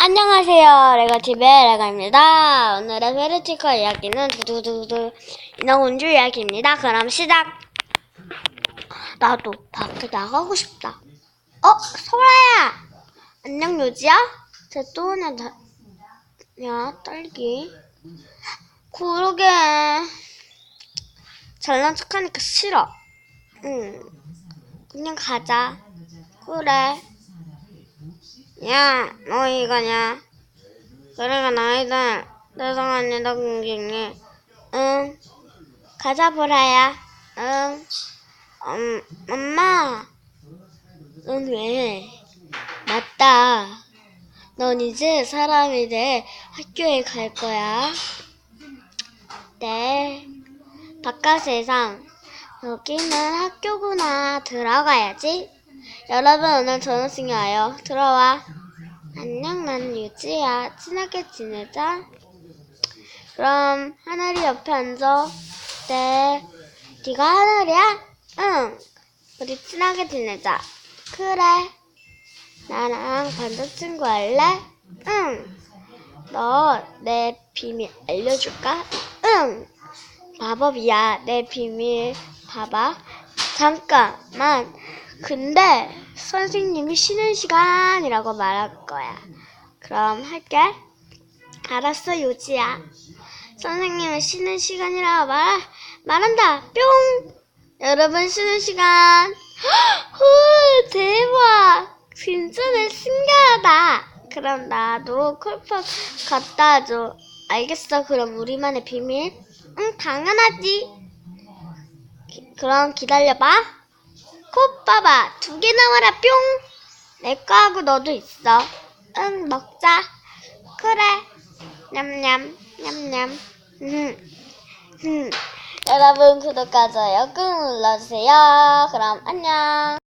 안녕하세요. 레가TV의 레가입니다. 오늘의 페르티커 이야기는 두두두두 인어공주 이야기입니다. 그럼 시작! 나도 밖에 나가고 싶다. 어, 소라야! 안녕, 요지야? 쟤또 오냐, 나, 야, 딸기. 그러게. 잘난 척하니까 싫어. 응. 그냥 가자. 그래. 야, 너 이거냐? 그래가 나이들 죄송합니다, 공주님. 응. 가자, 보라야. 응. 음, 엄마. 넌 왜? 맞다. 넌 이제 사람이 돼 학교에 갈 거야. 네. 바깥 세상. 여기는 학교구나. 들어가야지. 여러분 오늘 전학생이 와요. 들어와. 안녕 난 유지야. 친하게 지내자. 그럼 하늘이 옆에 앉아. 네. 네가 하늘이야? 응. 우리 친하게 지내자. 그래. 나랑 반짝 친구 할래? 응. 너 내 비밀 알려줄까? 응. 마법이야. 내 비밀 봐봐. 잠깐만. 근데 선생님이 쉬는 시간이라고 말할 거야. 그럼 할게. 알았어, 요지야. 선생님은 쉬는 시간이라고 말, 말한다. 뿅! 여러분 쉬는 시간. 헐, 대박! 진짜는 신기하다. 그럼 나도 콜팝 갖다 줘. 알겠어. 그럼 우리만의 비밀? 응, 당연하지. 기- 그럼 기다려봐. 코 봐봐. 두 개 나와라, 뿅. 내 거하고 너도 있어. 응, 먹자. 그래. 냠냠, 냠냠. 음, 음. 여러분, 구독과 좋아요 꾹 눌러주세요. 그럼 안녕.